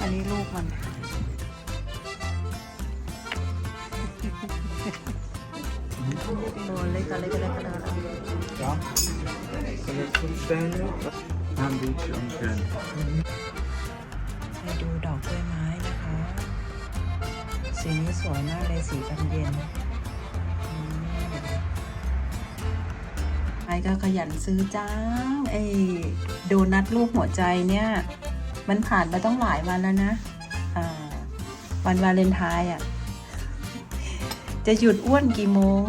อันนี้ลูกมันโอ้เล็กกันเล็กกันเล็กกันเล็กกัน Ja. Ska vi fullständigt? Handbok om kön. ให้ดูดอกกล้วยไม้นะคะ สีนี้สวยมากเลยสีบานเย็นอืมไอ้ก็ขยันซื้อจ้าไอ้โดนัทรูปหัวใจเนี่ย มันผ่านมาต้องหลายวันแล้วนะวันวาเลนไทน์อะ จะหยุดอ้วนกี่โมง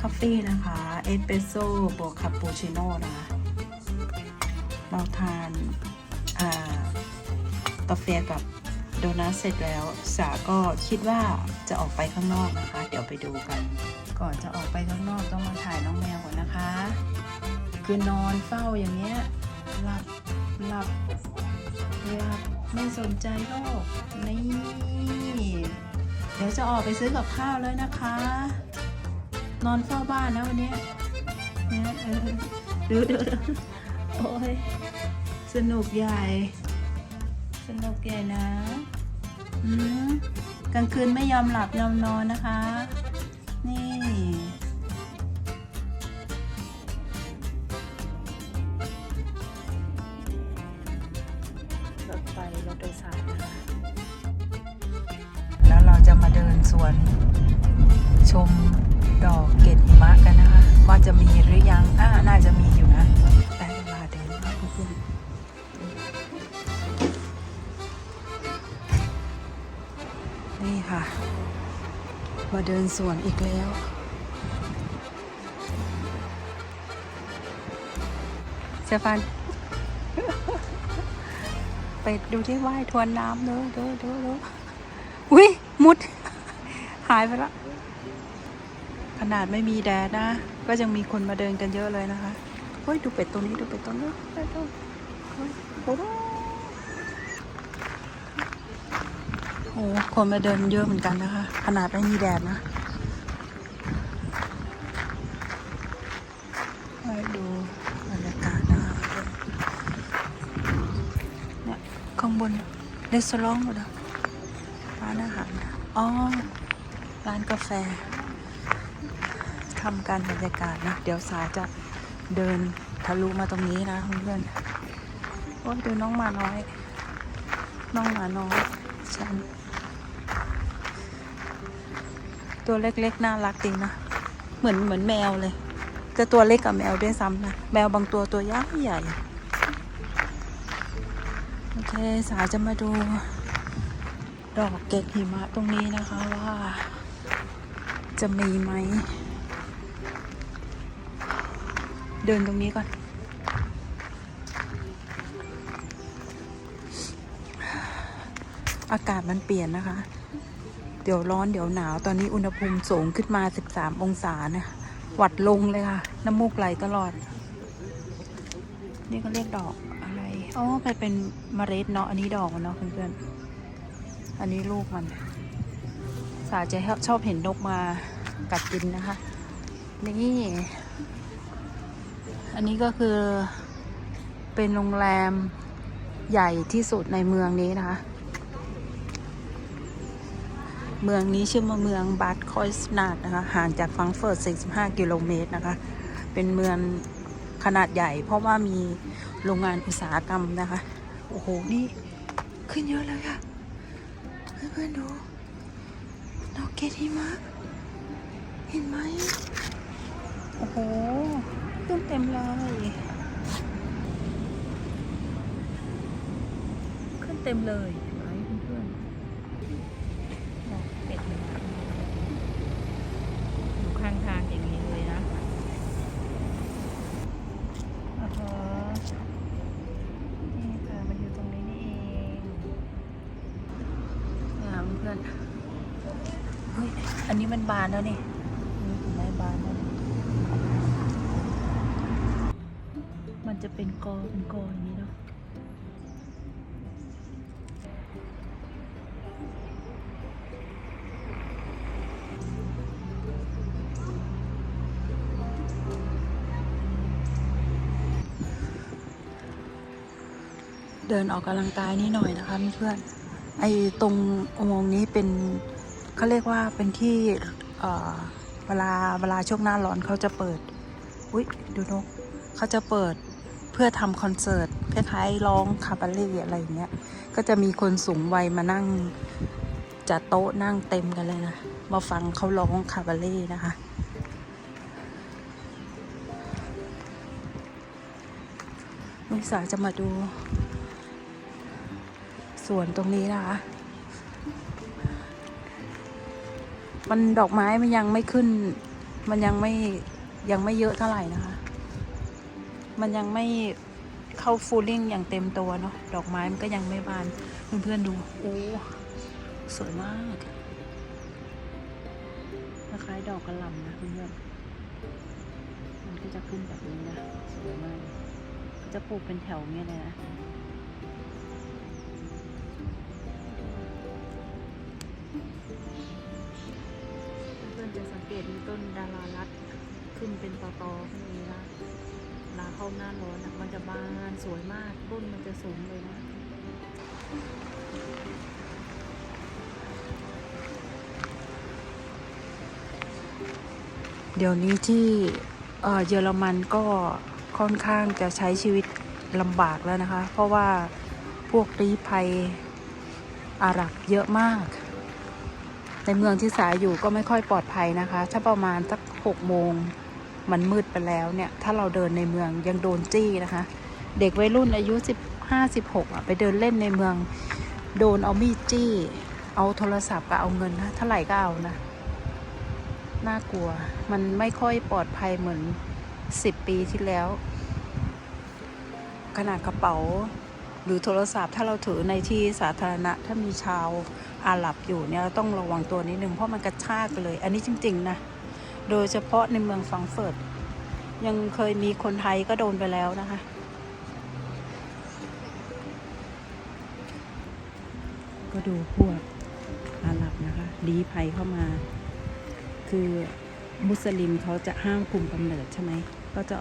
คาเฟ่นะคะเอสเปรสโซ่บวกคาปูชิโน่นะคะเราทานกาแฟกับโดนัทเสร็จแล้ว สาก็คิดว่าจะออกไปข้างนอกนะคะ เดี๋ยวไปดูกัน ก่อนจะออกไปข้างนอกต้องมาถ่ายน้องแมวก่อนนะคะ คือนอนเฝ้าอย่างเงี้ยหลับ หลับ หลับ ไม่สนใจโลก นี่ เดี๋ยวจะออกไปซื้อกับข้าวเลยนะคะ นอนเฝ้าบ้านนะวันนี้เนี่ยเออดูดูดูโอ้ย สนุกใหญ่ สนุกใหญ่นะ อืมกลางคืนไม่ยอมหลับยอมนอนนะคะ สารนะคะแล้วเราจะมาเดินสวนชมดอกเกตหิมะกันนะคะ ว่าจะมีหรือยังอ่าน่าจะมีอยู่นะได้เวลาเดินแล้วเพื่อนๆนี่ค่ะ มาเดินสวนอีกแล้วเซฟาน ไปดูที่ว่ายทวนน้ำดูดูดูดูอุ้ยมุด หายไปละ ขนาดไม่มีแดดนะ ก็ยังมีคนมาเดินกันเยอะเลยนะคะเฮ้ยดูเป็ดตัวนี้ดูเป็ดตัวนี้เป็ดตัวเฮ้ยโอ้โหโอ้โหคนมาเดินเยอะเหมือนกันนะคะ ขนาดไม่มีแดดนะ รสซอร์หมดร้านอาหารอ๋อ ร้านกาแฟทำการบรรยากาศนะ เดี๋ยวสาจะเดินทะลุมาตรงนี้นะเพื่อนโอ้ดูน้องหมาน้อย น้องหมาน้อยฉัน ตัวเล็กๆ น่ารักดีนะ เหมือนเหมือนแมวเลย จะตัวเล็กกับแมวด้วยซ้ำนะ แมวบางตัวตัวยักษ์ใหญ่ เคสายจะมาดูดอกเกตหิมะตรงนี้นะคะว่า จะมีไหม เดินตรงนี้ก่อน อากาศมันเปลี่ยนนะคะ เดี๋ยวร้อนเดี๋ยวหนาว ตอนนี้อุณหภูมิสูงขึ้นมา 13 องศานะหวัดลงเลยค่ะ น้ำมูกไหลตลอด นี่ก็เรียกดอก อะไรอ๋อมันเป็นเมล็ดเนาะ อันนี้ดอกเนาะเพื่อนๆ อันนี้ลูกมัน สาจะชอบเห็นนกมากัดกินนะคะ นี่ อันนี้ก็คือเป็นโรงแรมใหญ่ที่สุดในเมืองนี้นะคะ เมืองนี้ชื่อว่าเมืองบัตคอยสนาดนะคะ ห่างจากฟังเฟิร์ต 45 กิโลเมตรนะคะ เป็นเมืองขนาดใหญ่เพราะว่ามี โรงงานอุตสาหกรรมนะคะ โอ้โห นี่ขึ้นเยอะเลยค่ะ เพื่อนๆดูดอกเกตหิมะเห็นไหม โอ้โห ขึ้นเต็มเลย ขึ้นเต็มเลยเห็นไหมเพื่อนๆดอกเป็ดเลยนะอยู่ข้างทางอย่างนี้เลยนะโอ้โหนี่ค่ะ มันอยู่ตรงนี้นี่เองเนี่ยเพื่อนๆเฮ้ย อันนี้มันบานแล้วนี่ไหมบานแล้วมันจะเป็นกอเป็นกออย่างนี้เนาะเดินออกกำลังกายนี่หน่อยนะคะเพื่อนไอ้ตรงอุโมงค์นี้เป็น เขาเรียกว่าเป็นที่เอ่อเวลาเวลาช่วงหน้าร้อนเขาจะเปิด อุ้ยดูนกเขาจะเปิดเพื่อทำคอนเสิร์ตคล้ายๆร้องคาบาเล่อะไรอย่างเงี้ย ก็จะมีคนสูงวัยมานั่งจัดโต๊ะนั่งเต็มกันเลยนะ มาฟังเขาร้องคาบาเล่นะคะลูกสาวจะมาดูสวนตรงนี้นะคะ มันดอกไม้มันยังไม่ขึ้น มันยังไม่ยังไม่เยอะเท่าไหร่นะคะ มันยังไม่เข้าฟูลลิ่งอย่างเต็มตัวเนาะดอกไม้มันก็ยังไม่บานเพื่อนๆดูโอ้สวยมากคล้ายดอกกระหล่ำนะเพื่อนๆมันก็จะขึ้นแบบนี้นะสวยมากจะปลูกเป็นแถวเนี้ยเลยนะ ตมีต้นดารารัดขึ้นเป็นตอตอๆขึ้นนี้นะลาเข้าหน้าร้อนอะมันจะบานสวยมากต้นมันจะสูงเลยนะเดี๋ยวนี้ที่เอ่อเยอรมันก็ค่อนข้างจะใช้ชีวิตลำบากแล้วนะคะ เพราะว่าพวกรีภัยอาหรับเยอะมาก ในเมืองที่สายอยู่ก็ไม่ค่อยปลอดภัยนะคะ ถ้าประมาณสักหกโมงมันมืดไปแล้วเนี่ย ถ้าเราเดินในเมืองยังโดนจี้นะคะ เด็กวัยรุ่นอายุสิบห้าสิบหกอะไปเดินเล่นในเมือง โดนเอามีดจี้ เอาโทรศัพท์กับเอาเงินนะเท่าไหร่ก็เอานะ น่ากลัว มันไม่ค่อยปลอดภัยเหมือนสิบปีที่แล้ว ขนาดกระเป๋าหรือโทรศัพท์ถ้าเราถือในที่สาธารณะถ้ามีชาว อาหรับอยู่เนี่ยต้องระวังตัวนิดนึงเพราะมันกระชากเลย อันนี้จริง ๆ นะ โดยเฉพาะในเมืองฟังเฟิร์ตยังเคยมีคนไทยก็โดนไปแล้วนะคะ ก็ดูพวกอาหรับนะคะลี้ภัยเข้ามา คือมุสลิมเขาจะห้ามคุมกำเนิดใช่ไหม ก็จะ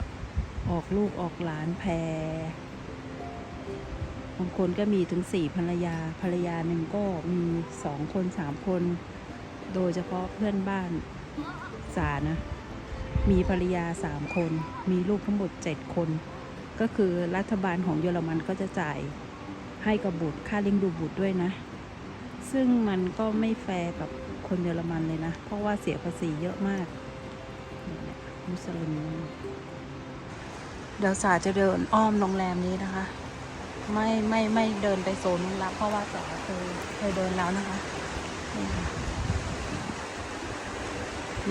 ออกลูกออกหลานแพร บางคนก็มีถึงสี่ภรรยา ภรรยาหนึ่งก็มีสองคนสามคน โดยเฉพาะเพื่อนบ้านสานะ มีภรรยาสามคน มีลูกทั้งหมดเจ็ดคน ก็คือรัฐบาลของเยอรมันก็จะจ่ายให้กับบุตรค่าเลี้ยงดูบุตรด้วยนะ ซึ่งมันก็ไม่แฟร์กับคนเยอรมันเลยนะ เพราะว่าเสียภาษีเยอะมากมุสลิมเดี๋ยวสาจะเดินอ้อมโรงแรมนี้นะคะ ไม่ไม่ไม่เดินไปโซนนู้นละเพราะว่าสาเคยเคยเดินแล้วนะคะนี่ค่ะ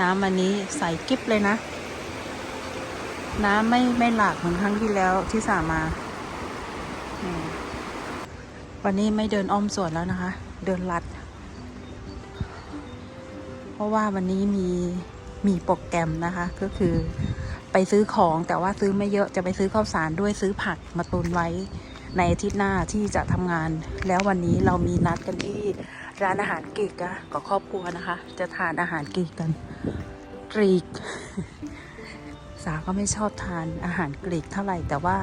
น้ำอันนี้ใสกิ๊บเลยนะ น้ำไม่ไม่หลากเหมือนครั้งที่แล้วที่สามา วันนี้ไม่เดินอ้อมสวนแล้วนะคะ เดินลัด เพราะว่าวันนี้มีมีโปรแกรมนะคะ ก็คือไปซื้อของแต่ว่าซื้อไม่เยอะจะไปซื้อข้าวสารด้วยซื้อผักมาตุนไว้ ในอาทิตย์หน้าที่จะทำงาน แล้ววันนี้เรามีนัดกันที่ร้านอาหารกรีกะกับครอบครัวนะคะ จะทานอาหารกรีกกันกรีก สาก็ไม่ชอบทานอาหารกรีกเท่าไหร่แต่ว่า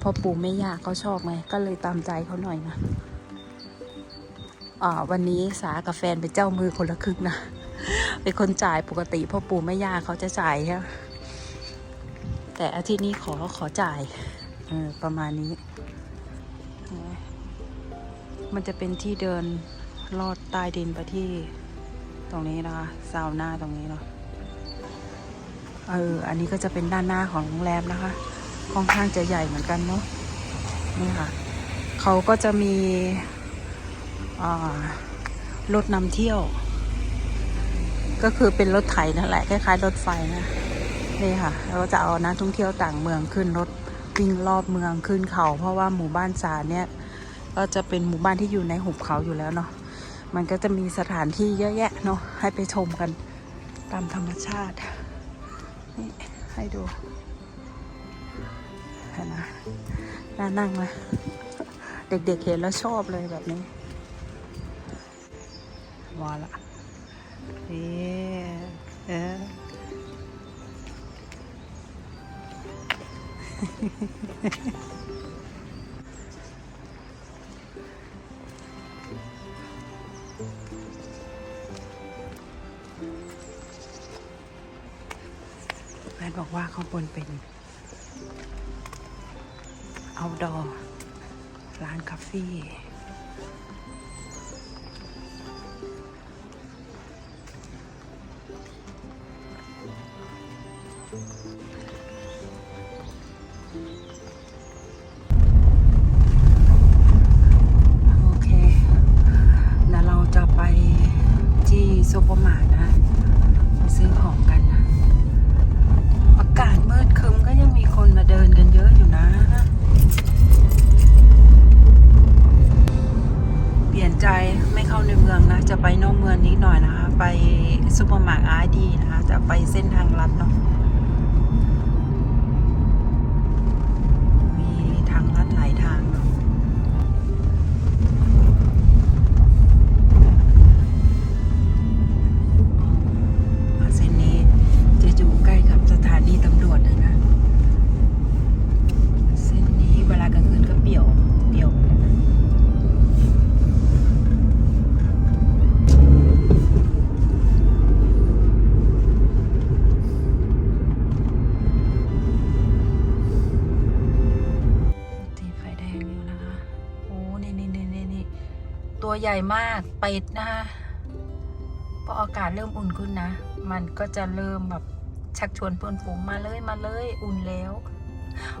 พอปู่ไม่ยากเขาชอบไงก็เลยตามใจเขาหน่อยนะอ่าวันนี้สากับแฟนเป็นเจ้ามือคนละครึ่งนะเป็นคนจ่ายปกติพ่อปู่แม่ย่าเขาจะจ่ายใช่แต่อาทิตย์นี้ขอขอจ่ายออประมาณนี้ มันจะเป็นที่เดินลอดใต้ดินไปที่ตรงนี้นะคะซาวน่าตรงนี้เนาะเอออันนี้ก็จะเป็นด้านหน้าของโรงแรมนะคะค่อนข้างจะใหญ่เหมือนกันเนาะนี่ค่ะเขาก็จะมีรถนำเที่ยว ก็คือเป็นรถไถนั่นแหละคล้ายๆรถไฟนะนี่ค่ะเราจะเอานักท่องเที่ยวต่างเมืองขึ้นรถวิ่งรอบเมืองขึ้นเขา เพราะว่าหมู่บ้านสาเนี่ย ก็จะเป็นหมู่บ้านที่อยู่ในหุบเขาอยู่แล้วเนาะมันก็จะมีสถานที่เยอะแยะเนาะให้ไปชมกันตามธรรมชาตินี่ให้ดูนะน่านั่งไหมเด็กๆเห็นแล้วชอบเลยแบบนี้มาละนี่เออานบอกว่าข้างบนเป็นเอาดอร์ร้านคาเฟ่ จะไปนอกเมืองนิดหน่อยนะคะ ไปซูเปอร์มาร์ทอาร์ดีนะคะ จะไปเส้นทางลัดเนาะ ใหญ่มากเป็ดนะคะพออากาศเริ่มอุ่นขึ้นนะ มันก็จะเริ่มแบบชักชวนเพื่อนฝูงมาเลยมาเลยอุ่นแล้ว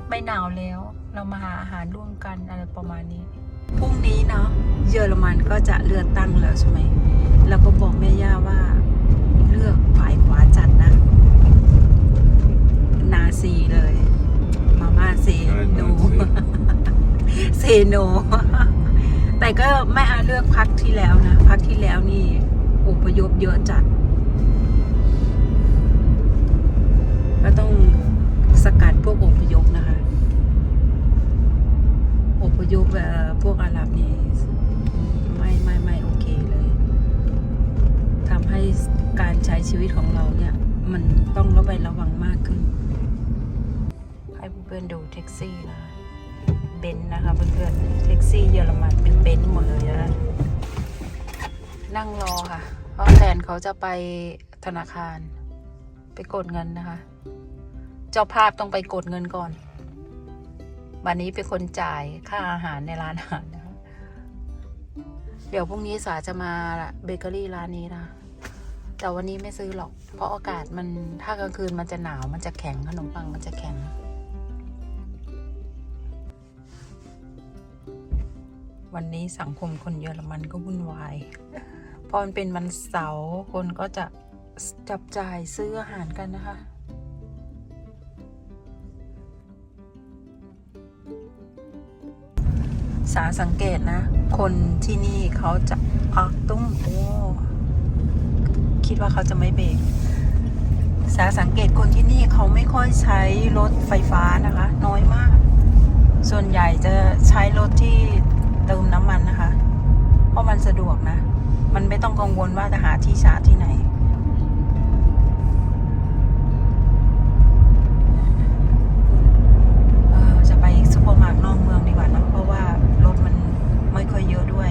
ไม่หนาวแล้ว เรามาหาอาหารร่วมกันอะไรประมาณนี้พรุ่งนี้เนาะเยอรมันก็จะเลือกตั้งแล้วใช่ไหมแล้วก็บอกแม่ย่าว่าเลือกฝ่ายขวาจัดนะ นาซีเลย มาม่าเซโนเซโน แต่ก็ไม่อาเลือกพักที่แล้วนะพักที่แล้วนี่อพยพเยอะจัด ก็ต้องสกัดพวกอพยพนะคะอพยพเอ่อพวกอาหรับนี่ไม่ไม่ไม่โอเคเลยทำให้การใช้ชีวิตของเราเนี่ย มันต้องระมัดระวังมากขึ้น ให้เพื่อนดูแท็กซี่นะคะ เบนซ์นะคะเพื่อนๆแท็กซี่เยอรมันเป็นเบนซ์หมดเลยนะนั่งรอค่ะ เพราะแฟนเขาจะไปธนาคาร ไปกดเงินนะคะ เจ้าภาพต้องไปกดเงินก่อนวันนี้เป็นคนจ่ายค่าอาหารในร้านอาหารนะคะเดี๋ยวพรุ่งนี้สาจะมาเบเกอรี่ร้านนี้นะแต่วันนี้ไม่ซื้อหรอก เพราะอากาศมันถ้ากลางคืนมันจะหนาวมันจะแข็งขนมปังมันจะแข็ง วันนี้สังคมคนเยอรมันก็วุ่นวายพอมันเป็นวันเสาร์คนก็จะจับจ่ายซื้ออาหารกันนะคะสาสังเกตนะ คนที่นี่เขาจะอักตุ้มโอ้คิดว่าเขาจะไม่เบรกสาสังเกตคนที่นี่เขาไม่ค่อยใช้รถไฟฟ้านะคะ น้อยมาก ส่วนใหญ่จะใช้รถที่ เติมน้ำมันนะคะ เพราะมันสะดวกนะ มันไม่ต้องกังวลว่าจะหาที่ชาร์จที่ไหนเออจะไปซุปเปอร์มาร์ทนอกเมืองดีกว่านะ เพราะว่ารถมันไม่ค่อยเยอะด้วย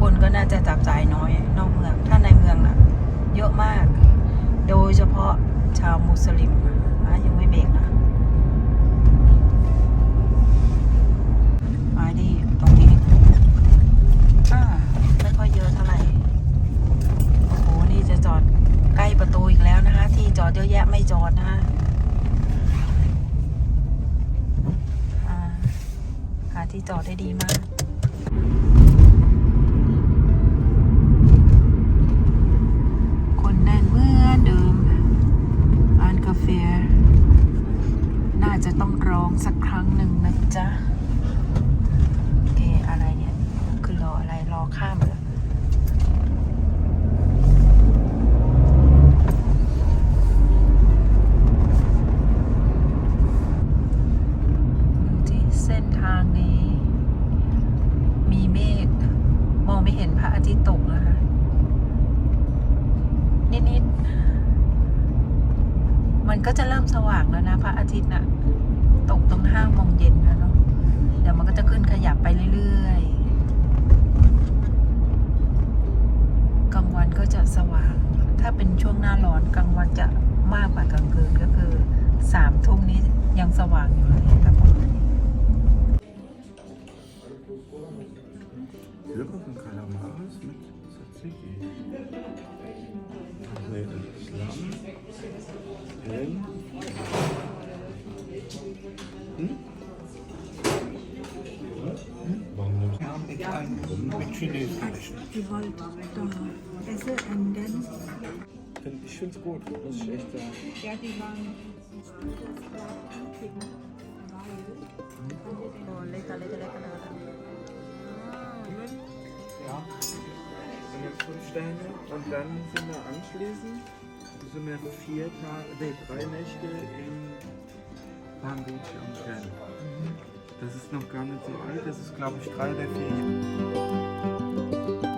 คนก็น่าจะจับจ่ายน้อยนอกเมือง ถ้าในเมืองน่ะเยอะมาก โดยเฉพาะชาวมุสลิมอะยังไม่เบรกนะ มาดิตรงนี้อ่าไม่ค่อยเยอะเท่าไหร่ โอ้โห นี่จะจอดใกล้ประตูอีกแล้วนะคะ ที่ จอดเยอะแยะไม่จอดนะคะหาที่จอดได้ดีมาก คนแน่นเหมื่อนเดิมร้านกาแฟ น่าจะต้องร้องสักครั้งหนึ่งนะจ๊ะ โอเค อะไรเนี่ย คือรออะไร รอข้ามเหรอดูที่เส้นทางนี้ มีเมฆมองไม่เห็น พระอาทิตย์ตกนะคะ นิดๆ มันก็จะเริ่มสว่างแล้วนะ พระอาทิตย์น่ะ ตกตรงห้าโมงเย็นแล้วเนาะ เดี๋ยวมันก็จะขึ้นขยับไปเรื่อยๆ กลางวันก็จะสว่าง ถ้าเป็นช่วงหน้าร้อนกลางวันจะมากกว่ากลางคืนก็คือสามทุ่มนี้ยังสว่างอยู่เลยแบบ Silbernen Kalamaris mit Tzatziki. Nee, das Lamm. Helm. Hm? Warum nimmst du mit einem mit Chinesisch? Die wollte da Essen enden. Ich finde es gut, muss ich echt sagen. Ja, die waren. Hm? Oh, lecker, lecker, lecker, lecker. Ja. Und jetzt fünf Sterne. Und dann sind wir anschließend, sind wir vier Tage, nee, drei Nächte in Palm Beach am Strand. Das ist noch gar nicht so alt, das ist glaube ich drei oder vier.